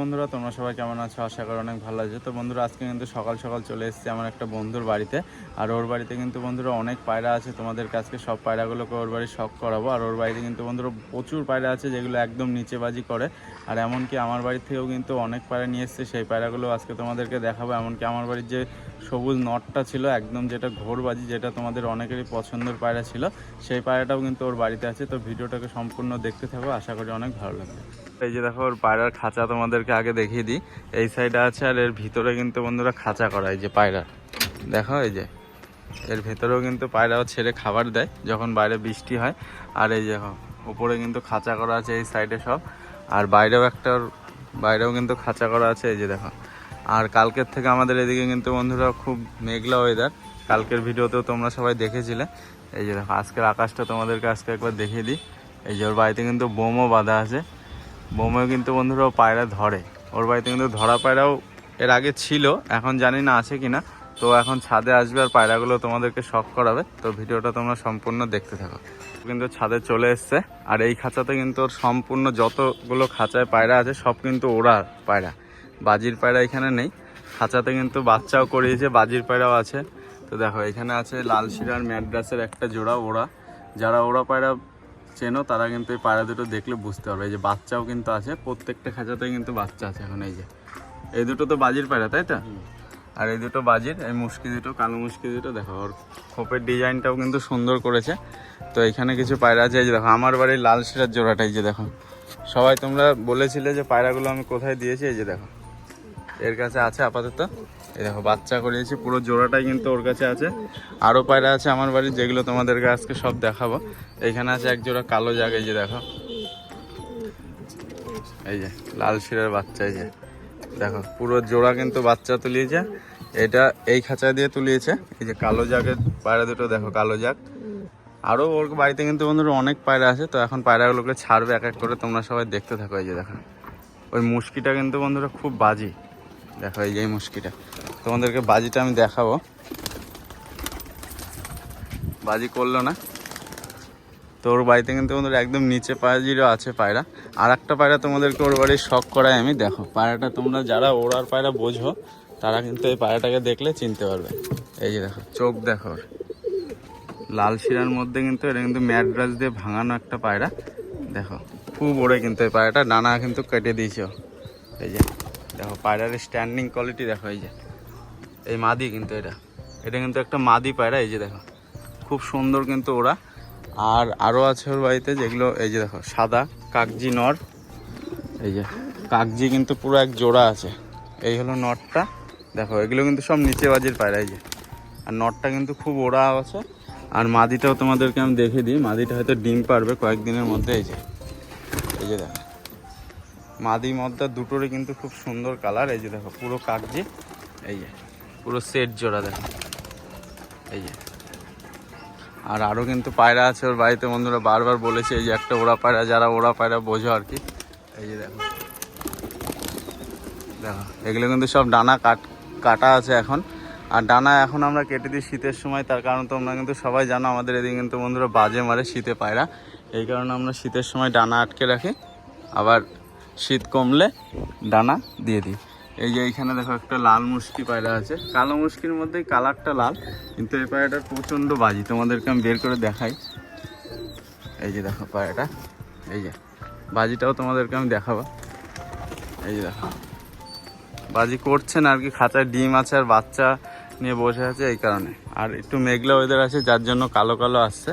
বন্ধুরা, তোমরা সবাই কেমন আছো? আশা করি অনেক ভালো আছে। তো বন্ধুরা, আজকে কিন্তু সকাল সকাল চলে এসেছি আমার একটা বন্ধুর বাড়িতে। আর ওর বাড়িতে কিন্তু বন্ধুরা অনেক পায়রা আছে। তোমাদের কাছকে সব পায়রাগুলোকে ওর বাড়ি শখ করাবো। আর ওর বাড়িতে কিন্তু বন্ধুরা প্রচুর পায়রা আছে যেগুলো একদম নিচেবাজি করে। আর এমনকি আমার বাড়ি থেকেও কিন্তু অনেক পায়রা নিয়ে এসছে। সেই পায়রাগুলো আজকে তোমাদেরকে দেখাবো। এমনকি আমার বাড়ির যে সবুজ নটটা ছিল, একদম যেটা ঘোরবাজি, যেটা তোমাদের অনেকেরই পছন্দের পায়রা ছিল, সেই পায়রাটাও কিন্তু ওর বাড়িতে আছে। তো ভিডিওটাকে সম্পূর্ণ দেখতে থাকো, আশা করি অনেক ভালো লাগবে। এই যে দেখো, ওর পায়রার খাঁচা তোমাদেরকে আগে দেখিয়ে দিই। এই সাইডে আছে আর এর ভিতরে কিন্তু বন্ধুরা খাঁচা করা, এই যে পায়রা। দেখো, এই যে এর ভেতরেও কিন্তু পায়রাও ছেড়ে খাবার দেয় যখন বাইরে বৃষ্টি হয়। আর এই যে উপরে কিন্তু খাঁচা করা আছে, এই সাইডে সব। আর বাইরেও একটা বাইরেও কিন্তু খাঁচা করা আছে, এই যে দেখো। আর কালকের থেকে আমাদের এদিকে কিন্তু বন্ধুরা খুব মেঘলা ওয়েদার কালকের ভিডিওতেও তোমরা সবাই দেখেছিলে। এই যে দেখো, আজকের আকাশটা তোমাদেরকে আজকে একবার দেখিয়ে দিই। এই যে ওর বাড়িতে কিন্তু বোমও বাঁধা আছে। বোমেও কিন্তু বন্ধুরা পায়রা ধরে। ওর বাড়িতে কিন্তু ধরা পায়রাও এর আগে ছিল, এখন জানি না আছে কিনা। তো এখন ছাদে আসবে আর পায়রাগুলো তোমাদেরকে শখ করাবে। তো ভিডিওটা তোমরা সম্পূর্ণ দেখতে থাকো। কিন্তু ছাদে চলে এসছে। আর এই খাঁচাতে কিন্তু ওর সম্পূর্ণ যতগুলো খাঁচায় পায়রা আছে, সব কিন্তু ওরা পায়রা। বাজির পায়রা এখানে নেই। খাঁচাতে কিন্তু বাচ্চাও করিয়েছে, বাজির পায়রাও আছে। তো দেখো, এখানে আছে লাল শিরার ম্যাড্রাসের একটা জোড়া ওরা যারা ওরা পায়রা চেনো, তারা কিন্তু এই পায়রা দুটো দেখলে বুঝতে পারবে। এই যে বাচ্চাও কিন্তু আছে, প্রত্যেকটা খাঁচাতে কিন্তু বাচ্চা আছে এখন, এই যে। এই দুটো তো বাজির পায়রা, তাই তো? আর এই দুটো বাজির, এই মুশকি দুটো, কালো মুশকি দুটো, দেখো, ওর খোপের ডিজাইনটাও কিন্তু সুন্দর করেছে। তো এখানে কিছু পায়রা আছে, এই যে দেখো, আমার বাড়ির লাল শিরার জোড়াটা, এই যে দেখো। সবাই তোমরা বলেছিলে যে পায়রাগুলো আমি কোথায় দিয়েছি, এই যে দেখো। এর কাছে আছে আপাতত। এই দেখো, বাচ্চা করিয়েছি, পুরো জোড়াটাই কিন্তু ওর কাছে আছে। আরও পায়রা আছে আমার বাড়ির, যেগুলো তোমাদেরকে আজকে সব দেখাবো। এইখানে আছে এক জোড়া কালো জাগ, এই যে দেখো। এই যে, লাল শিরের বাচ্চা, এই যে। দেখো, পুরো জোড়া কিন্তু বাচ্চা তুলিয়েছে। এটা এই খাঁচা দিয়ে তুলিয়েছে। এই যে কালো জাগের পায়রা দুটো, দেখো কালো জাগ আরও ওর বাড়িতে কিন্তু বন্ধুরা অনেক পায়রা আছে, তো এখন পায়রাগুলোকে ছাড়বে এক এক করে, তোমরা সবাই দেখতে থাকো এই যে দেখো। ওই মুশকিটা কিন্তু বন্ধুরা খুব বাজি। দেখো এই যে এই মুশকিটা। তোমাদেরকে বাজিটা আমি দেখাবো। বাজি করল না। তো ওর বাড়িতে কিন্তু বন্ধুরা একদম নিচে পায়রাজিরও আছে পায়রা। আর একটা পায়রা তোমাদেরকে ওর বাড়ির শখ করায় আমি, দেখো, পায়রাটা তোমরা যারা ওড়ার পায়রা বোঝো, তারা কিন্তু এই পায়রাটাকে দেখলে চিনতে পারবে। এই যে দেখো, চোখ দেখো। লাল শিরার মধ্যে কিন্তু এটা কিন্তু ম্যাড্রাস দিয়ে ভাঙানো একটা পায়রা। দেখো, খুব ওড়ে কিন্তু এই পায়রাটা ডানা কিন্তু কেটে দিয়েছে। এই যে, দেখো, পায়রার স্ট্যান্ডিং কোয়ালিটি দেখো, এই যে। এই মাদি কিন্তু এটা। এটা কিন্তু একটা মাদি পায়রা, এই যে দেখো। খুব সুন্দর কিন্তু ওরা আর আরও আছে ওর বাড়িতে যেগুলো, এই যে দেখো, সাদা কাকজি নর। এই যে, কাকজি কিন্তু পুরো এক জোড়া আছে। এই হলো নটটা। দেখো, এগুলো কিন্তু সব নিচে বাজির পায়রা, এই যে। আর নটটা কিন্তু খুব ওড়া আছে। আর মাদিটাও তোমাদেরকে আমি দেখে দিই। মাদিটা হয়তো ডিম পারবে কয়েকদিনের মধ্যে, এই যে। এই যে দেখো। মাদি মদ্দা দুটোরই কিন্তু খুব সুন্দর কালার। এই যে দেখো, পুরো কাগজি এই যে, পুরো সেট জোড়া দেখো। এই যে। আর আরও কিন্তু পায়রা আছে ওর বাড়িতে, বন্ধুরা বারবার বলেছে এই যে একটা ওরা পায়রা, যারা ওরা পায়রা বোঝো আর কি। এই যে দেখো। দেখো, এগুলো কিন্তু সব ডানা কাট, কাটা আছে এখন। আর ডানা এখন আমরা কেটে দিই শীতের সময়, তার কারণ তোমরা কিন্তু সবাই জানো আমাদের এদিকে কিন্তু বন্ধুরা বাজে মারে শীতে পায়রা। এই কারণে আমরা শীতের সময় ডানা আটকে রাখি, আবার শীত কমলে ডানা দিয়ে দিই। এই যে এইখানে দেখো একটা লাল মুশকি পায়রা আছে। কালো মুশকির মধ্যেই কালারটা লাল, কিন্তু এই পায়রাটার প্রচণ্ড বাজি। তোমাদেরকে আমি বের করে দেখাই। এই যে দেখো পায়রাটা। এই যে, বাজিটাও তোমাদেরকে আমি দেখাবো। এই যে দেখো। বাজি করছে না আর কি, খাঁচায় ডিম আছে আর বাচ্চা নিয়ে বসে আছে এই কারণে। আর একটু মেঘলা ওয়েদার আছে, যার জন্য কালো কালো আসছে।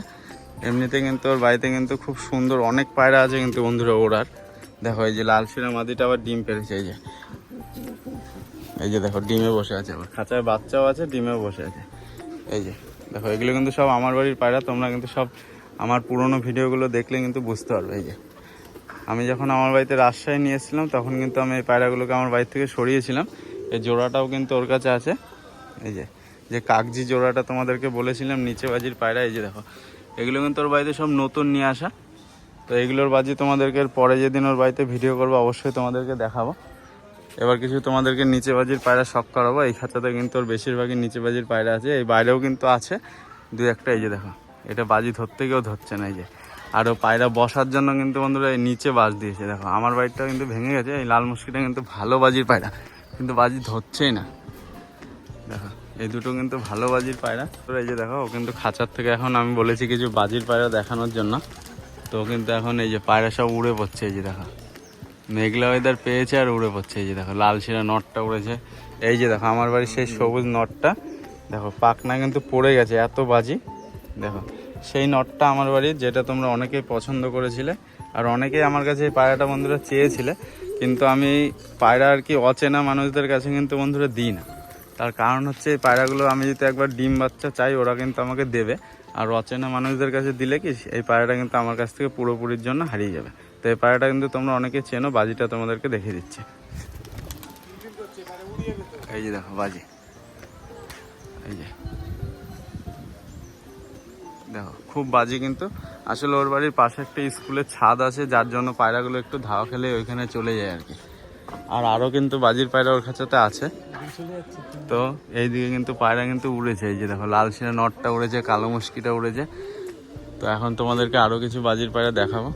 এমনিতে কিন্তু ওর বাড়িতে কিন্তু খুব সুন্দর অনেক পায়রা আছে কিন্তু বন্ধুরা ওড়ার। দেখো এই যে লাল শিরা মাদিটা আবার ডিম পেরেছে, এই যে। এই যে দেখো ডিমে বসে আছে আবার। খাঁচায় বাচ্চাও আছে ডিমেও বসে আছে। এই যে দেখো এগুলো কিন্তু সব আমার বাড়ির পায়রা তোমরা কিন্তু সব আমার পুরনো ভিডিওগুলো দেখলে কিন্তু বুঝতে পারবে এই যে। আমি যখন আমার বাড়িতে রাজশাহী নিয়ে এসেছিলাম তখন কিন্তু আমি এই পায়রাগুলোকে আমার বাড়ি থেকে সরিয়েছিলাম। এই জোড়াটাও কিন্তু ওর কাছে আছে। এই যে যে কাগজি জোড়াটা তোমাদেরকে বলেছিলাম নিচে বাজির পায়রা এই যে দেখো। এগুলো কিন্তু ওর বাড়িতে সব নতুন নিয়ে আসা। তো এগুলোর বাজি তোমাদেরকে পরে যেদিন ওর বাড়িতে ভিডিও করব অবশ্যই তোমাদেরকে দেখাবো। এবার কিছু তোমাদেরকে নিচে বাজির পায়রা শখ করাবো। এই খাঁচাতে কিন্তু ওর বেশিরভাগই নিচে বাজির পায়রা আছে। এই বাইরেও কিন্তু আছে। দু একটা, এই যে দেখো, এটা বাজি ধরতে গিয়েও ধরছে না, এই যে। আর ও পায়রা বসার জন্য কিন্তু বন্ধুরা নিচে বাজ দিয়েছে। দেখো, আমার বাড়িটা কিন্তু ভেঙে গেছে, এই লাল মুশকিটা কিন্তু ভালো বাজির পায়রা, কিন্তু বাজি ধরছেই না। দেখো, এই দুটো কিন্তু ভালো বাজির পায়রা। তো এই যে দেখো, ও কিন্তু খাঁচার থেকে এখন আমি বলেছি কিছু বাজির পায়রা দেখানোর জন্য। তো কিন্তু এখন এই যে পায়রা সব উড়ে পড়ছে, এই যে দেখো। মেঘলা ওয়েদার পেয়েছে আর উড়ে পড়ছে। এই যে দেখো, লাল শিরা নটটা উড়েছে। এই যে দেখো, আমার বাড়ির সেই সবুজ নটটা। দেখো পাকনা কিন্তু পড়ে গেছে, এত বাজি। দেখো, সেই নটটা আমার বাড়ির, যেটা তোমরা অনেকেই পছন্দ করেছিলে। আর অনেকেই আমার কাছে এই পায়রাটা বন্ধুরা চেয়েছিলে। কিন্তু আমি পায়রা আর কি অচেনা মানুষদের কাছে কিন্তু বন্ধুরা দিই না। তার কারণ হচ্ছে, এই পায়রাগুলো আমি যদি একবার ডিম বাচ্চা চাই, ওরা কিন্তু আমাকে দেবে। আর অচেনা মানুষদের কাছে দিলে কি, এই পায়রাটা কিন্তু আমার কাছ থেকে পুরোপুরির জন্য হারিয়ে যাবে। তো এই পায়রাটা কিন্তু তোমরা অনেকে চেনো, বাজিটা তোমাদেরকে দেখিয়ে দিচ্ছে। এই যে দেখো, বাজি। এই যে। দেখো, খুব বাজি কিন্তু। আসলে ওর বাড়ির পাশে একটা স্কুলের ছাদ আছে, যার জন্য পায়রাগুলো একটু ধাওয়া খেলে ওইখানে চলে যায় আর কি। আর আরও কিন্তু বাজির পায়রা ওর কাছেতে আছে। তো এইদিকে কিন্তু পায়রা কিন্তু উড়েছে, এই যে দেখো, লাল সিনা নটটা উড়েছে, কালো মুশকিটা উড়েছে। তো এখন তোমাদেরকে আরও কিছু বাজির পায়রা দেখাবো।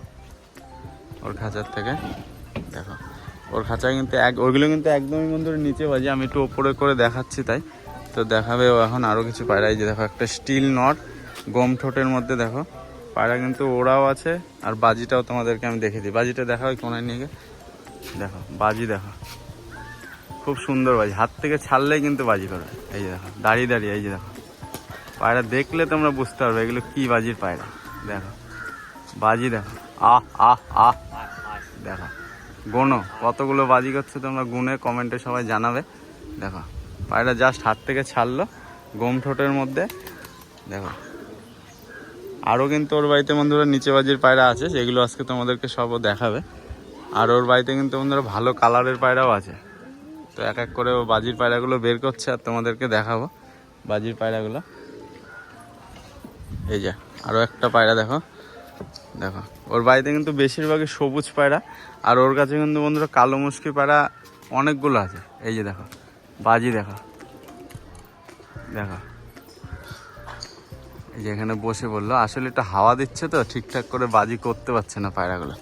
ওর খাঁচার থেকে। দেখো, ওর খাঁচায় কিন্তু এক ওইগুলো কিন্তু একদমই বন্ধুর নিচে বাজে, আমি একটু ওপরে করে দেখাচ্ছি তাই। তো দেখাবে ও এখন আরও কিছু পায়রা। যে দেখো, একটা স্টিল নট, গম ঠোঁটের মধ্যে দেখো। পায়রা কিন্তু ওরাও আছে, আর বাজিটাও তোমাদেরকে আমি দেখে দিই। বাজিটা দেখা ওই কোনায় নিয়ে দেখো, বাজি দেখো। খুব সুন্দর বাজি। হাত থেকে ছাড়লেই কিন্তু বাজি করবে এই যে দেখো, দাঁড়িয়ে দাঁড়িয়ে, এই যে দেখো। পায়রা দেখলে তোমরা বুঝতে পারবে এগুলো কী বাজির পায়রা। দেখো, বাজি দেখো। আহ আহ আহ। দেখো গোনো কতগুলো বাজি করছে তোমরা গুনে কমেন্টে সবাই জানাবে। দেখো পায়রা জাস্ট হাত থেকে ছাড়লো গম ঠোঁটের মধ্যে। দেখো আরও কিন্তু ওর বাড়িতে বন্ধুরা নিচে বাজির পায়রা আছে যেগুলো আজকে তোমাদেরকে সবও দেখাবে। আর ওর বাড়িতে কিন্তু বন্ধুরা ভালো কালারের পায়রাও আছে। তো এক এক করে ও বাজির পায়রাগুলো বের করছে আর তোমাদেরকে দেখাবো বাজির পায়রাগুলো। এই যে আরও একটা পায়রা দেখো। দেখো, ওর বাড়িতে কিন্তু বেশিরভাগই সবুজ পায়রা, আর ওর কাছে কিন্তু বন্ধুরা কালো মুশকি পায়রা অনেকগুলো আছে। এই যে দেখো, বাজি দেখো দেখো। এই যে এখানে বসে বলল, আসলে এটা হাওয়া দিচ্ছে তো, ঠিকঠাক করে বাজি করতে পারছে না পায়রাগুলো।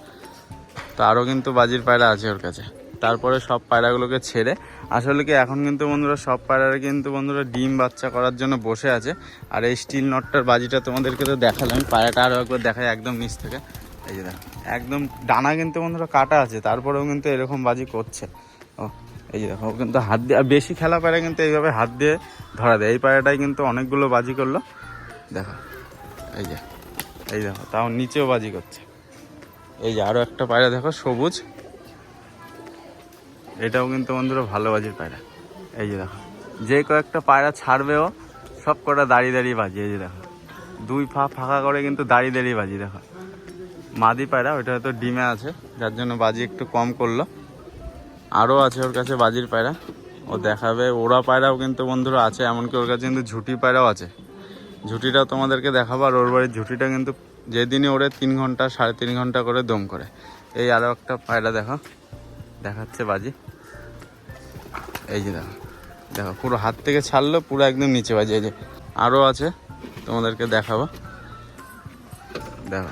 তো আরও কিন্তু বাজির পায়রা আছে ওর কাছে। তারপরে সব পায়রাগুলোকে ছেড়ে, আসলে কি এখন কিন্তু বন্ধুরা সব পায়রারা কিন্তু বন্ধুরা ডিম বাচ্চা করার জন্য বসে আছে। আর এই স্টিল নটটার বাজিটা তোমাদেরকে তো দেখালাম পায়রাটা আরও একবার দেখায় একদম নিচ থেকে। এই যে দেখো, একদম ডানা কিন্তু বন্ধুরা কাটা আছে, তারপরেও কিন্তু এরকম বাজি করছে। ও, এই যে দেখো কিন্তু হাত দিয়ে বেশি খেলা পায়রা কিন্তু এইভাবে হাত দিয়ে ধরা দেয়। এই পায়রাটাই কিন্তু অনেকগুলো বাজি করল। দেখো, এই যে, এই দেখো, তাও নিচেও বাজি করছে। এই যে আরও একটা পায়রা, দেখো, সবুজ। এটাও কিন্তু বন্ধুরা ভালো বাজির পায়রা। এই যে দেখো, যে কয়েকটা পায়রা ছাড়বেও সব কটা দাঁড়িয়ে দাঁড়িয়ে বাজি, এই যে দেখো। দুই ফা ফাঁকা করে কিন্তু দাঁড়িয়ে দাঁড়িয়ে বাজি, দেখো। মাদি পায়রা, ওইটা হয়তো ডিমে আছে, যার জন্য বাজি একটু কম করল। আরও আছে ওর কাছে বাজির পায়রা, ও দেখাবে। ওরা পায়রাও কিন্তু বন্ধুরা আছে, এমনকি ওর কাছে কিন্তু ঝুটি পায়রাও আছে। ঝুটিটাও তোমাদেরকে দেখাবো, আর ওর বাড়ির ঝুটিটা কিন্তু যেদিনই ওরে তিন ঘণ্টা, সাড়ে তিন ঘণ্টা করে দম করে। এই আরও একটা পায়রা দেখো। দেখাচ্ছে বাজি। এই যে দেখো দেখো, পুরো হাত থেকে ছাড়লো, পুরো একদম নিচে বাজি। এই যে আরও আছে, তোমাদেরকে দেখাবো। দেখো,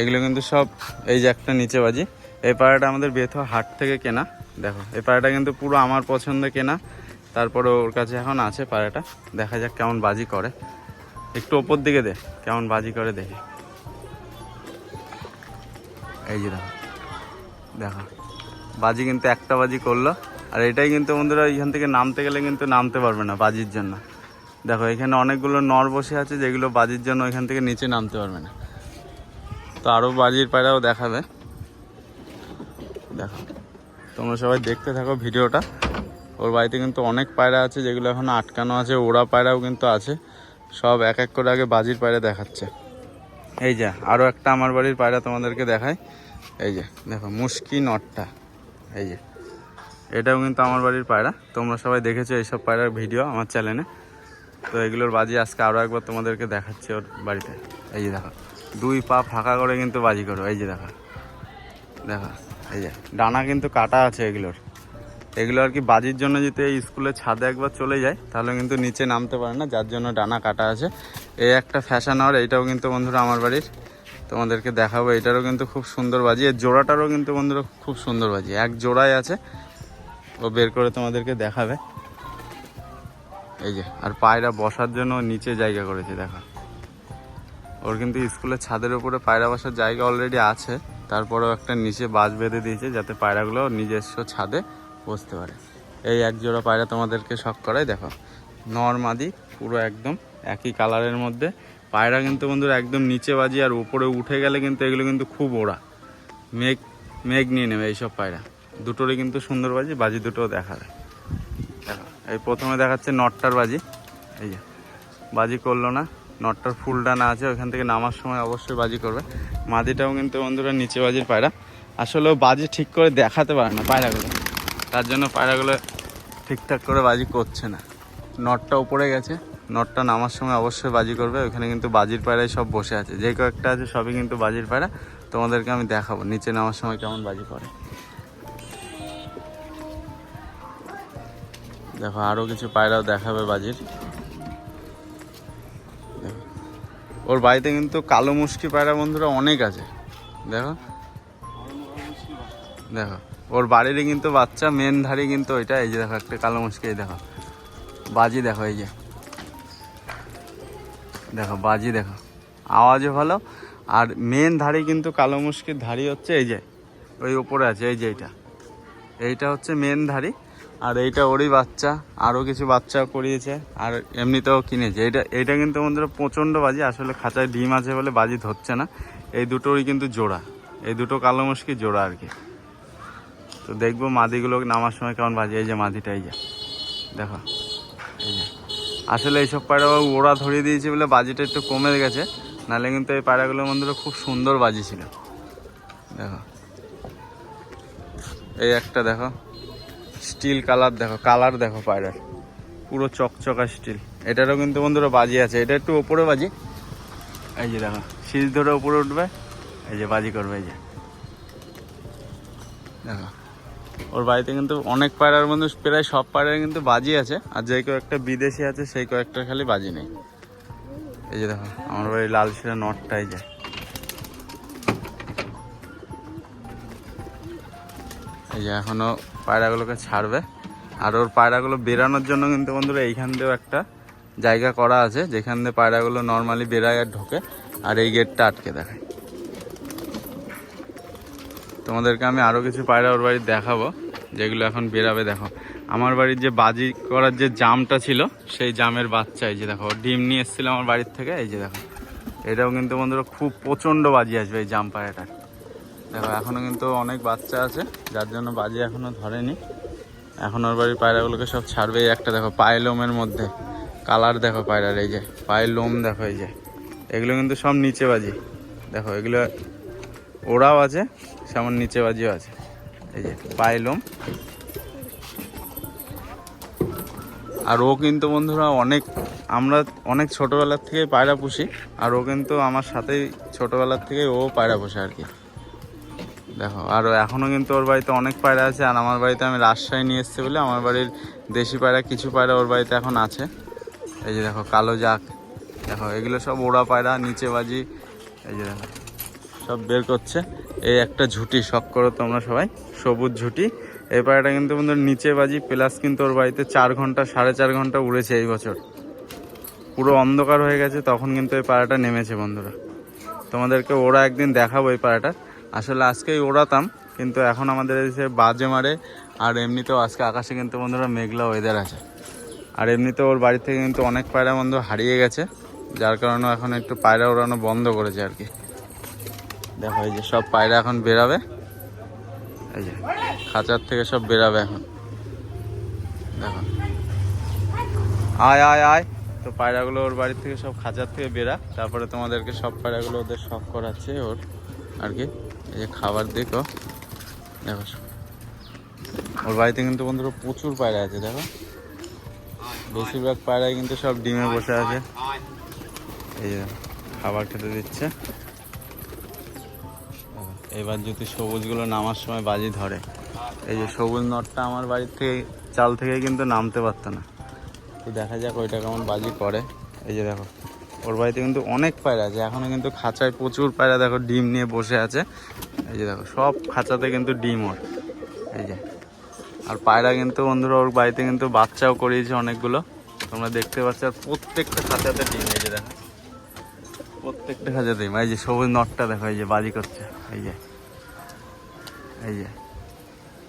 এগুলো কিন্তু সব এই যে একটা নিচে বাজি। এই পাড়াটা আমাদের বেথা হাট থেকে কেনা। দেখো, এই পাড়াটা কিন্তু পুরো আমার পছন্দ কেনা। তারপরে ওর কাছে এখন আছে পায়রাটা দেখা যাক কেমন বাজি করে। একটু ওপর দিকে দে, কেমন বাজি করে দেখি। এই যে দেখো দেখো বাজি কিন্তু একটা বাজি করল। আর এটাই কিন্তু বন্ধুরা এখান থেকে নামতে গেলে কিন্তু নামতে পারবে না বাজির জন্য। দেখো, এখানে অনেকগুলো নর বসে আছে যেগুলো বাজির জন্য এখান থেকে নিচে নামতে পারবে না। তো আরও বাজির পায়রাও দেখাবে। দেখো, তোমরা সবাই দেখতে থাকো ভিডিওটা। ওর বাড়িতে কিন্তু অনেক পায়রা আছে যেগুলো এখন আটকানো আছে ওরা পায়রাও কিন্তু আছে। সব এক এক করে আগে বাজির পায়রা দেখাচ্ছে। এই যে আরও একটা আমার বাড়ির পায়রা তোমাদেরকে দেখায় এই যে, দেখো, মুশকি নটটা। এই যে। এটাও কিন্তু আমার বাড়ির পায়রা। তোমরা সবাই দেখেছ এইসব পায়রার ভিডিও আমার চ্যানেলে। তো এগুলোর বাজি আজকে আরও একবার তোমাদেরকে দেখাচ্ছে ওর বাড়িতে। এই যে দেখো, দুই পা ফাঁকা করে কিন্তু বাজি করো। এই যে দেখো দেখো, এই যে, ডানা কিন্তু কাটা আছে এগুলোর। এগুলো আর কি বাজির জন্য যদি এই স্কুলের ছাদে একবার চলে যায়, তাহলে কিন্তু নিচে নামতে পারে না, যার জন্য ডানা কাটা আছে। এই একটা ফ্যাশন আর, এইটাও কিন্তু বন্ধুরা আমার বাড়ির। তোমাদেরকে দেখাবো, এটারও কিন্তু খুব সুন্দর বাজি। এর জোড়াটারও কিন্তু বন্ধুরা খুব সুন্দর বাজি। এক জোড়াই আছে। ও বের করে তোমাদেরকে দেখাবে। এই যে, আর পায়রা বসার জন্য নিচে জায়গা করেছে, দেখো। ওর কিন্তু স্কুলের ছাদের উপরে পায়রা বসার জায়গা অলরেডি আছে। তারপরেও একটা নিচে বাজ বেঁধে দিয়েছে, যাতে পায়রাগুলো নিজস্ব ছাদে বসতে পারে। এই এক জোড়া পায়রা তোমাদেরকে শখ করাই, দেখো। নর্মাদি, পুরো একদম একই কালারের মধ্যে। পায়রা কিন্তু বন্ধুরা একদম নিচে বাজি আর উপরে উঠে গেলে কিন্তু এগুলো কিন্তু খুব ওড়া। মেঘ মেঘ নিয়ে নেবে এইসব পায়রা। দুটোরই কিন্তু সুন্দর বাজি বাজি দুটোও দেখা যায়। এই প্রথমে দেখাচ্ছে নটটার বাজি। এই যে, বাজি করল না, নটটার ফুল ডানা আছে ওইখান থেকে নামার সময় অবশ্যই বাজি করবে। মাদিটাও কিন্তু বন্ধুরা নিচে বাজির পায়রা। আসলে বাজি ঠিক করে দেখাতে পারে না পায়রাগুলো। তার জন্য পায়রাগুলো ঠিকঠাক করে বাজি করছে না। নটটা উপরে গেছে। নটটা নামার সময় অবশ্যই বাজি করবে ওখানে কিন্তু বাজির পায়রাই সব বসে আছে। যে কয়েকটা আছে সবই কিন্তু বাজির পায়রা, তোমাদেরকে আমি দেখাবো নিচে নামার সময় কেমন বাজি করে দেখো আরও কিছু পায়রাও দেখাবে বাজির। ওর বাড়িতে কিন্তু কালো মুশকি পায়রা বন্ধুরা অনেক আছে। দেখো দেখো, ওর বাড়িরই কিন্তু বাচ্চা মেন ধারি কিন্তু ওইটা, এই যে দেখো, একটা কালো মুশকি দেখো, বাজি দেখো, এই যে। দেখো, বাজি দেখো। আওয়াজও ভালো, আর মেন ধারি কিন্তু কালো মুশকির ধারি হচ্ছে এই যে, ওই উপরে আছে, এই যে এইটা। এইটা হচ্ছে মেন ধারি আর এইটা ওরই বাচ্চা, আরও কিছু বাচ্চা করিয়েছে, আর এমনিতেও কিনেছে। এইটা এইটা কিন্তু বন্ধুরা প্রচণ্ড বাজি, আসলে খাঁচায় ডিম আছে বলে বাজি ধরছে না। এই দুটোরই কিন্তু জোড়া, এই দুটো কালো মুশকি জোড়া আর কি। তো দেখব মাদিগুলো নামার সময় কেমন বাজে, এই যে মাদিটা, এই যে। দেখো। আসলে এইসব পায়রা ওরা ধরিয়ে দিয়েছে বলে বাজিটা একটু কমে গেছে। নাহলে কিন্তু এই পায়রাগুলোর মধ্যে খুব সুন্দর বাজি ছিল। দেখো। এই একটা দেখো। স্টিল কালার দেখো কালার দেখো পায়রার। পুরো চকচকা স্টিল। এটারও কিন্তু বন্ধুরা বাজি আছে। এটা একটু ওপরে বাজি। এই যে দেখো শীষ ধরে উপরে উঠবে। এই যে বাজি করবে, এই যে। দেখো। ওর বাড়িতে কিন্তু অনেক পায়রার মধ্যে প্রায় সব পায়রার কিন্তু বাজি আছে। আর যে কয়েকটা বিদেশি আছে, সেই কয়েকটা খালি বাজি নেই। এই যে দেখো, আমার বাড়ি লাল শিরা নটটাই যায়। এই যে এখনও পায়রাগুলোকে ছাড়বে। আর ওর পায়রাগুলো বেরানোর জন্য কিন্তু বন্ধুরা এইখান দিয়েও একটা জায়গা করা আছে, যেখান দিয়ে পায়রাগুলো নর্মালি বেরায় আর ঢোকে। আর এই গেটটা আটকে দেখায়। তোমাদেরকে আমি আরও কিছু পায়রা ওর বাড়ি দেখাবো, যেগুলো এখন বেরাবে, দেখো। আমার বাড়ির যে বাজি করার যে জামটা ছিল, সেই জামের বাচ্চা, এই যে দেখো ডিম নিয়ে এসেছিল আমার বাড়ির থেকে, এই যে দেখো। এটাও কিন্তু বন্ধুরা খুব প্রচণ্ড বাজি আসবে এই জাম পায়রাটার। দেখো এখনও কিন্তু অনেক বাচ্চা আছে, যার জন্য বাজি এখনও ধরেনি। এখন ওর বাড়ির পায়রাগুলোকে সব ছাড়বে একটা, দেখো পায়ে লোমের মধ্যে। কালার দেখো পায়রার, এই যে পায়ের লোম দেখো, এই যে। এগুলো কিন্তু সব নিচে বাজি। দেখো, এগুলো ওরাও আছে, সেমন নিচে বাজিও আছে। এই যে পায়ে লোম আর ও কিন্তু বন্ধুরা অনেক, আমরা অনেক ছোটোবেলার থেকে পায়রা পুষি, আর ও কিন্তু আমার সাথেই ছোটোবেলার থেকেই ও পায়রা পোষে আর কি। দেখো, আর এখনও কিন্তু ওর বাড়িতে অনেক পায়রা আছে, আর আমার বাড়িতে আমি রাজশাহী নিয়ে এসেছি বলে আমার বাড়ির দেশি পায়রা, কিছু পায়রা ওর বাড়িতে এখন আছে। এই যে দেখো, কালো জাক। দেখো, এগুলো সব ওড়া পায়রা, নিচে বাজি। এই যে দেখো। সব বের করছে। এই একটা ঝুটি, শখ করো তোমরা সবাই, সবুজ ঝুটি। এই পায়রাটা কিন্তু বন্ধু নিচে বাজি, প্লাস কিন্তু ওর বাড়িতে চার ঘণ্টা, সাড়ে চার ঘণ্টা উড়েছে এই বছর। পুরো অন্ধকার হয়ে গেছে, তখন কিন্তু এই পাড়াটা নেমেছে বন্ধুরা। তোমাদেরকে ওরা একদিন দেখাবো এই পায়রাটা আসলে আজকেই ওড়াতাম, কিন্তু এখন আমাদের এসে বাজে মারে, আর এমনিতেও আজকে আকাশে কিন্তু বন্ধুরা মেঘলা ওয়েদার আছে। আর এমনিতে ওর বাড়ি থেকে কিন্তু অনেক পায়রা বন্ধু হারিয়ে গেছে, যার কারণে এখন একটু পায়রা ওড়ানো বন্ধ করেছে আর কি। দেখো এই যে সব পায়রা এখন বেরাবে। এই যে খাঁচার থেকে সব বেরাবে এখন। দেখো। আয় আয় আয়। তো পায়রাগুলো ওর বাড়ির থেকে সব খাঁচার থেকে বেরা। তারপরে তোমাদেরকে সব পায়রাগুলো ওদের শখ করাচ্ছে ওর। আর কি? এই যে খাবার দেখো। দেখো ওর বাড়িতে কিন্তু বন্ধুরা প্রচুর পায়রা আছে, দেখো। বেশিরভাগ পায়রাই কিন্তু সব ডিমে বসে আছে। এই যে খাবার খেতে দিচ্ছে। এবার যদি সবুজগুলো নামার সময় বাজি ধরে। এই যে সবুজ নটটা আমার বাড়ির থেকে, চাল থেকে কিন্তু নামতে পারতো না। তো দেখা যাক ওইটা কেমন বাজি করে। এই যে দেখো, ওর বাড়িতে কিন্তু অনেক পায়রা আছে। এখনও কিন্তু খাঁচায় প্রচুর পায়রা দেখো ডিম নিয়ে বসে আছে। এই যে দেখো, সব খাঁচাতে কিন্তু ডিম ওর। এই যে, আর পায়রা কিন্তু বন্ধুরা, ওর বাড়িতে কিন্তু বাচ্চাও করিয়েছে অনেকগুলো। তোমরা দেখতে পাচ্ছ, আর প্রত্যেকটা খাঁচাতে ডিম। এই যে দেখো, প্রত্যেকটা খাঁচাতে ডিম। এই যে সবুজ নটটা দেখো, এই যে বাজি করছে। এই যে এই যে,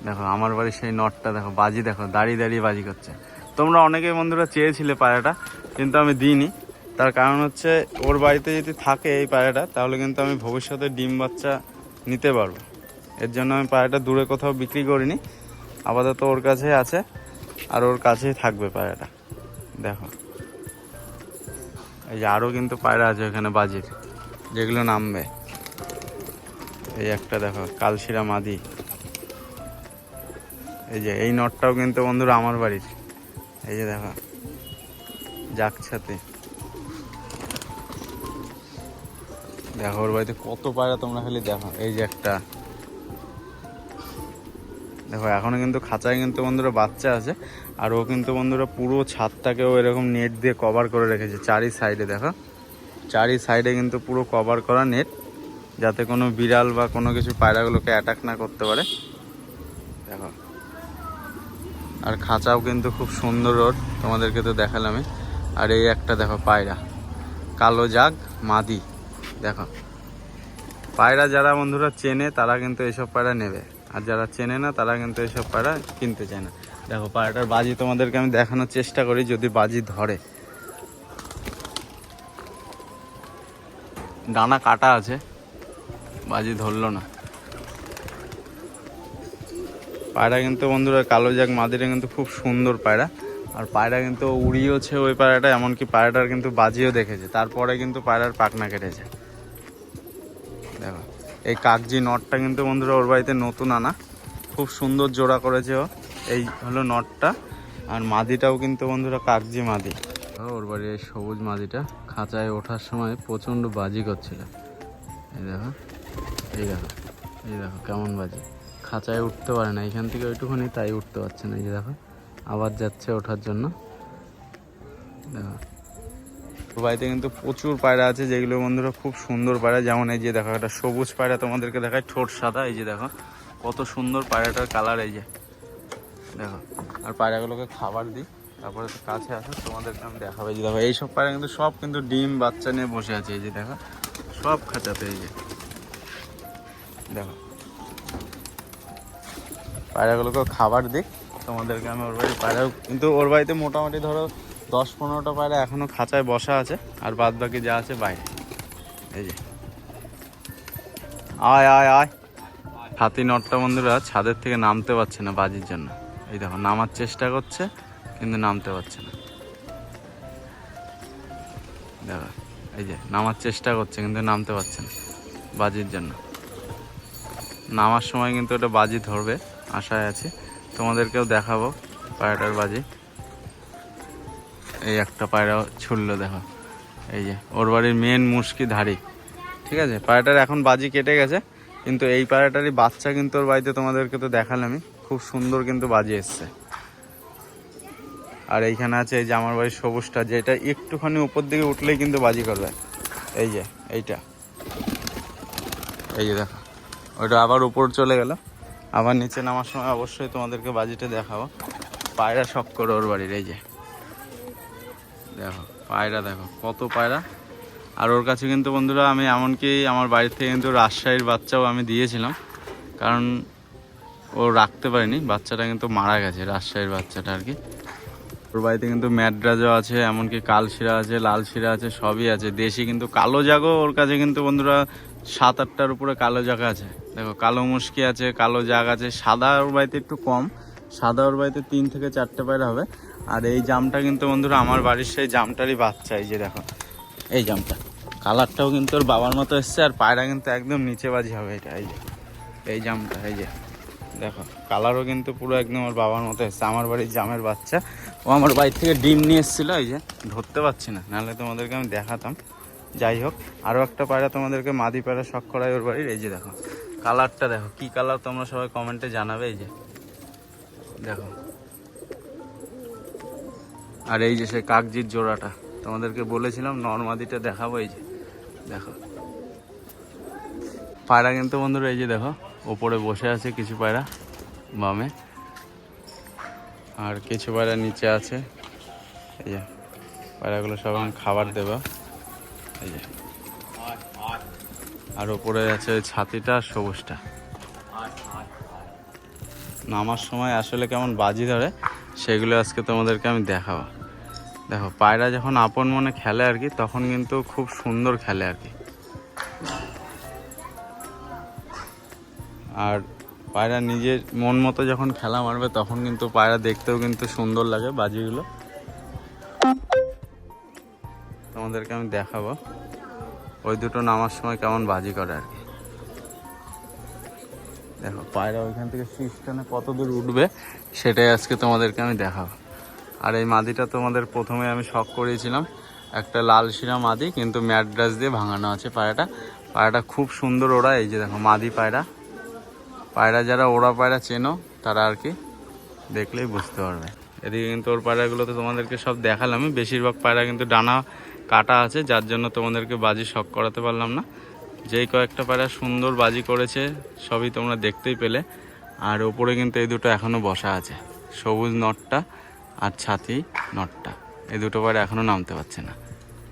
দেখো, আমার বাড়ির সেই নটটা, দেখো, বাজি, দেখো, দাঁড়িয়ে দাঁড়িয়ে বাজি করছে। তোমরা অনেকে বন্ধুরা চেয়েছিলে পায়রাটা, কিন্তু আমি দিইনি। তার কারণ হচ্ছে, ওর বাড়িতে যদি থাকে এই পায়রাটা, তাহলে কিন্তু আমি ভবিষ্যতে ডিম বাচ্চা নিতে পারব। এর জন্য আমি পায়রাটা দূরে কোথাও বিক্রি করিনি। আপাতত ওর কাছেই আছে, আর ওর কাছেই থাকবে পায়রাটা। দেখো। এই যে আরও কিন্তু পায়রা আছে ওখানে বাজির, যেগুলো নামবে। এই একটা দেখো, কালশিরা মাদি। এই যে, এই নটটাও কিন্তু বন্ধুরা আমার বাড়ির। এই যে দেখো যাকছাতে দেখো, ওর বাড়িতে কত পায়রা তোমরা খালি দেখো। এই যে একটা। দেখো, এখনও কিন্তু খাঁচায় কিন্তু বন্ধুরা বাচ্চা আছে। আর ও কিন্তু বন্ধুরা পুরো ছাদটাকেও এরকম নেট দিয়ে কভার করে রেখেছে, চারি সাইডে দেখো। চারি সাইডে কিন্তু পুরো কভার করা নেট। যাতে কোনো বিড়াল বা কোনো কিছু পায়রাগুলোকে অ্যাটাক না করতে পারে। দেখো। আর খাঁচাও কিন্তু খুব সুন্দর ওর তোমাদেরকে তো দেখালামই আর এই একটা দেখো পায়রা। কালো জাগ মাদি। দেখো। পায়রা যারা বন্ধুরা চেনে তারা কিন্তু এসব পায়রা নেবে। আর যারা চেনে না তারা কিন্তু এসব পায়রা কিনতে চায় না। দেখো পায়রাটার বাজি তোমাদেরকে আমি দেখানোর চেষ্টা করি যদি বাজি ধরে। ডানা কাটা আছে। বাজি ধরলো না। পায়রা কিন্তু বন্ধুরা, কালো জাগ মাদিরা কিন্তু খুব সুন্দর পায়রা। আর পায়রা কিন্তু উড়িয়েছে ওই পায়রাটা, এমনকি পায়রাটার কিন্তু বাজিও দেখেছে। তারপরে কিন্তু পায়রার পাখনা কেটেছে। দেখো, এই কাগজি নটটা কিন্তু বন্ধুরা ওর বাড়িতে নতুন আনা। খুব সুন্দর জোড়া করেছে ও। এই হলো নটটা। আর মাদিটাও কিন্তু বন্ধুরা কাগজি মাদি। ওর বাড়ির সবুজ মাদিটা খাঁচায় ওঠার সময় প্রচণ্ড বাজি করছিল। এই দেখো। এই দেখো এই দেখো কেমন বাজে। খাঁচায় উঠতে পারে না, এখান থেকে ওইটুকুনি তাই উঠতে পারছে না, এই দেখো, আবার যাচ্ছে ওঠার জন্য। দেখো। বাড়িতে কিন্তু প্রচুর পায়রা আছে, যেগুলো বন্ধুরা খুব সুন্দর পায়রা। যেমন এই যে দেখো, একটা সবুজ পায়রা তোমাদেরকে দেখায়, ঠোঁট সাদা, এই যে দেখো, কত সুন্দর পায়রাটার কালার এই যে। দেখো, আর পায়রাগুলোকে খাবার দিই, তারপরে কাছে আসো, তোমাদেরকে আমি দেখাবো। এই যে দেখো, এইসব পায়রা কিন্তু সব কিন্তু ডিম, বাচ্চা নিয়ে বসে আছে, এই যে দেখো, সব খাঁচাতে এই যে। দেখো। পায়রাগুলোকেও খাবার দিই তোমাদেরকে আমি ওর বাড়ি পায়রা কিন্তু ওর বাড়িতে মোটামুটি ধরো দশ পনেরোটা পায়রা এখনও খাঁচায় বসা আছে, আর বাদ বাকি যা আছে বাইরে। এই যে। আয় আয় আয়। হাতি নটটা বন্ধুরা ছাদের থেকে নামতে পারছে না বাজির জন্য। এই দেখো, নামার চেষ্টা করছে, কিন্তু নামতে পারছে না। দেখো, এই যে, নামার চেষ্টা করছে, কিন্তু নামতে পারছে না বাজির জন্য। নামার সময় কিন্তু ওটা বাজি ধরবে, আশায় আছে। তোমাদেরকেও দেখাবো পায়রাটার বাজি। এই একটা পায়রা ছুড়লো, দেখো। এই যে, ওর বাড়ির মেন মুশকি ধারি ঠিক আছে? পায়রাটার এখন বাজি কেটে গেছে, কিন্তু এই পায়রাটারই বাচ্চা কিন্তু ওর বাড়িতে তোমাদেরকে তো দেখালামই। খুব সুন্দর কিন্তু বাজি এসছে। আর এইখানে আছে এই যে আমার বাড়ির সবুজটা, যেটা একটুখানি উপর দিকে উঠলেই কিন্তু বাজি করবে। এই যে, এইটা। এই যে দেখো। ওইটা আবার উপর চলে গেল। আবার নিচে নামার সময় অবশ্যই তোমাদেরকে বাজিটা দেখাবো। পায়রা শখ করে ওর বাড়ির, এই যে। দেখো, পায়রা দেখো, কত পায়রা। আর ওর কাছে কিন্তু বন্ধুরা, আমি এমনকি আমার বাড়ির থেকে কিন্তু রাজশাহীর বাচ্চাও আমি দিয়েছিলাম। কারণ ও রাখতে পারেনি, বাচ্চাটা কিন্তু মারা গেছে, রাজশাহীর বাচ্চাটা আর কি। ওর বাড়িতে কিন্তু ম্যাড্রাজও আছে, এমনকি কালশিরা আছে লাল শিরা আছে, সবই আছে। দেশি কিন্তু কালো জাগও ওর কাছে কিন্তু বন্ধুরা, সাত আটটার উপরে কালো জাগ আছে। দেখো, কালো মুশকি আছে, কালো জাগ আছে, সাদা ওর বাড়িতে একটু কম, সাদা ওর বাড়িতে তিন থেকে চারটে পায়রা হবে। আর এই জামটা কিন্তু বন্ধুরা আমার বাড়ির সেই জামটারই বাচ্চা, এই যে দেখো, এই জামটা। কালারটাও কিন্তু ওর বাবার মতো এসছে, আর পায়রা কিন্তু একদম নিচে বাজি হবে এটা, এই যে, এই জামটা, এই যে, দেখো, কালারও কিন্তু পুরো একদম ওর বাবার মতো এসছে, আমার বাড়ির জামের বাচ্চা। ও আমার বাড়ি থেকে ডিম নিয়ে এসেছিল, এই যে, ধরতে পারছি না, নাহলে তোমাদেরকে আমি দেখাতাম। যাই হোক, আরও একটা পায়রা তোমাদেরকে মাদি পায়রা শখ করাই ওর বাড়ির, এই যে দেখো কালারটা দেখো, কি কালার তোমরা সবাই কমেন্টে জানাবে এই যে। দেখো। আর এই যে সে কাকজির জোড়াটা, তোমাদেরকে বলেছিলাম, নর্মাদিটা দেখাবো এই যে। দেখো। পায়রা কিন্তু বন্ধুরা, এই যে দেখো, ওপরে বসে আছে কিছু পায়রা, বামে। আর কিছু পায়রা নিচে আছে। এই যে, পায়রাগুলো সব এখন খাবার দেবা। এই যে। আর ওপরে আছে ছাতিটা, সবুজটা। নামার সময় আসলে কেমন বাজি ধরে, সেগুলো আজকে তোমাদেরকে আমি দেখাবো। দেখো, পায়রা যখন আপন মনে খেলে আর কি, তখন কিন্তু খুব সুন্দর খেলে আর কি। আর পায়রা নিজের মন মতো যখন খেলা মারবে, তখন কিন্তু পায়রা দেখতেও কিন্তু সুন্দর লাগে বাজিগুলো। তোমাদেরকে আমি দেখাবো। ওই দুটো নামার সময় কেমন বাজি করে আর কি। দেখো, পায়রা ওইখান থেকে সিস্টেমে কত দূর উঠবে, সেটাই আজকে তোমাদেরকে আমি দেখাবো। আর এই মাদিটা তোমাদের প্রথমে আমি শখ করিয়েছিলাম, একটা লাল শিরা মাদি, কিন্তু ম্যাড্রাস দিয়ে ভাঙানো আছে পায়রাটা। পায়রাটা খুব সুন্দর ওরা এই যে দেখো, মাদি পায়রা। পায়রা যারা ওরা পায়রা চেনো, তারা আর কি দেখলেই বুঝতে পারবে। এদিকে কিন্তু ওর পায়রাগুলো তো তোমাদেরকে সব দেখালামই বেশিরভাগ পায়রা কিন্তু ডানা কাটা আছে, যার জন্য তোমাদেরকে বাজি শখ করাতে পারলাম না। যেই কয়েকটা পায়রা সুন্দর বাজি করেছে, সবই তোমরা দেখতেই পেলে। আর ওপরে কিন্তু এই দুটো এখনও বসা আছে, সবুজ নটটা আর ছাতি নটটা। এই দুটো পায়রা এখনও নামতে পারছে না।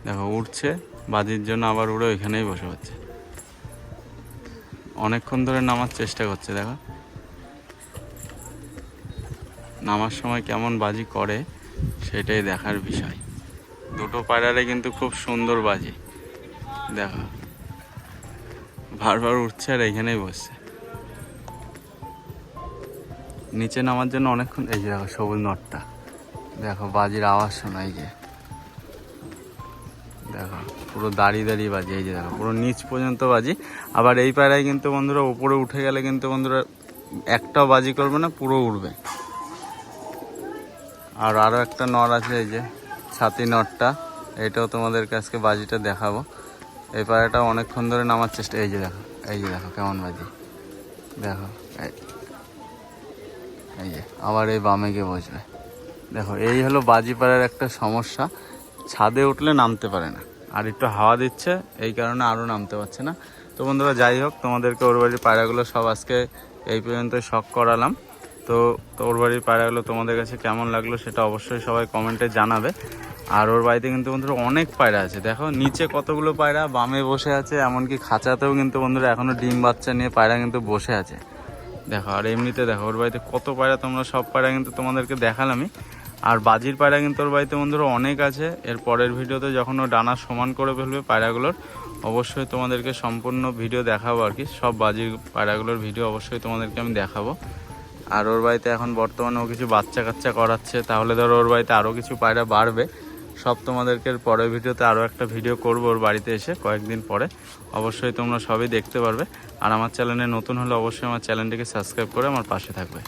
দেখো উঠছে বাজির জন্য আবার উড়ে ওইখানেই বসে হচ্ছে। অনেকক্ষণ ধরে নামার চেষ্টা করছে, দেখো। নামার সময় কেমন বাজি করে, সেটাই দেখার বিষয়। দুটো পায়রারে কিন্তু খুব সুন্দর বাজি। দেখো। বারবার উঠছে আর এইখানেই বসছে। নিচে নামার জন্য অনেকক্ষণ এই যে দেখো, সবুজ নটটা। দেখো, বাজির আওয়াজ শোনা, এই যে। দেখো, পুরো দাঁড়িয়ে দাঁড়িয়ে বাজি, এই যে দেখো, পুরো নিচ পর্যন্ত বাজি। আবার এই পায়রায় কিন্তু বন্ধুরা, উপরে উঠে গেলে কিন্তু বন্ধুরা একটাও বাজি করবে না, পুরো উঠবে আর আরও একটা নর আছে, এই যে। ছাতি নটটা, এটাও তোমাদেরকে আজকে বাজিটা দেখাবো। এই পায়রাটা অনেকক্ষণ ধরে নামার চেষ্টা এই যে দেখো, এই যে দেখো কেমন বাজি। দেখো, এই যে, আবার এই বামে গিয়ে বসবে। দেখো, এই হলো বাজি পাড়ার একটা সমস্যা। ছাদে উঠলে নামতে পারে না। আর একটু হাওয়া দিচ্ছে, এই কারণে আরও নামতে পারছে না। তো বন্ধুরা, যাই হোক, তোমাদেরকে ওর বাড়ির পায়রাগুলো সব আজকে এই পর্যন্ত শখ করালাম। তো ওর বাড়ির পায়রাগুলো তোমাদের কাছে কেমন লাগল সেটা অবশ্যই সবাই কমেন্টে জানাবে। আর ওর বাড়িতে কিন্তু বন্ধুরা অনেক পায়রা আছে। দেখো, নিচে কতগুলো পায়রা, বামে বসে আছে, এমনকি খাঁচাতেও কিন্তু বন্ধুরা এখনও ডিম বাচ্চা নিয়ে পায়রা কিন্তু বসে আছে। দেখো, আর এমনিতে দেখো, ওর বাড়িতে কত পায়রা, তোমরা সব পায়রা কিন্তু তোমাদেরকে দেখালামই। আর বাজির পায়রা কিন্তু ওর বাড়িতে বন্ধুরা অনেক আছে। এর পরের ভিডিওতে যখন ও ডানা সমান করে ফেলবে পায়রাগুলোর, অবশ্যই তোমাদেরকে সম্পূর্ণ ভিডিও দেখাবো আর কি। সব বাজির পায়রাগুলোর ভিডিও অবশ্যই তোমাদেরকে আমি দেখাবো। আর ওর বাড়িতে এখন বর্তমানে ও কিছু বাচ্চা কাচ্চা করাচ্ছে, তাহলে ধরো ওর বাড়িতে আরও কিছু পায়রা বাড়বে। সব তোমাদেরকে পরের ভিডিওতে আরও একটা ভিডিও করব ওর বাড়িতে এসে কয়েকদিন পরে। অবশ্যই তোমরা সবই দেখতে পারবে। আর আমার চ্যানেলে নতুন হলে অবশ্যই আমার চ্যানেলটিকে সাবস্ক্রাইব করে আমার পাশে থাকবে।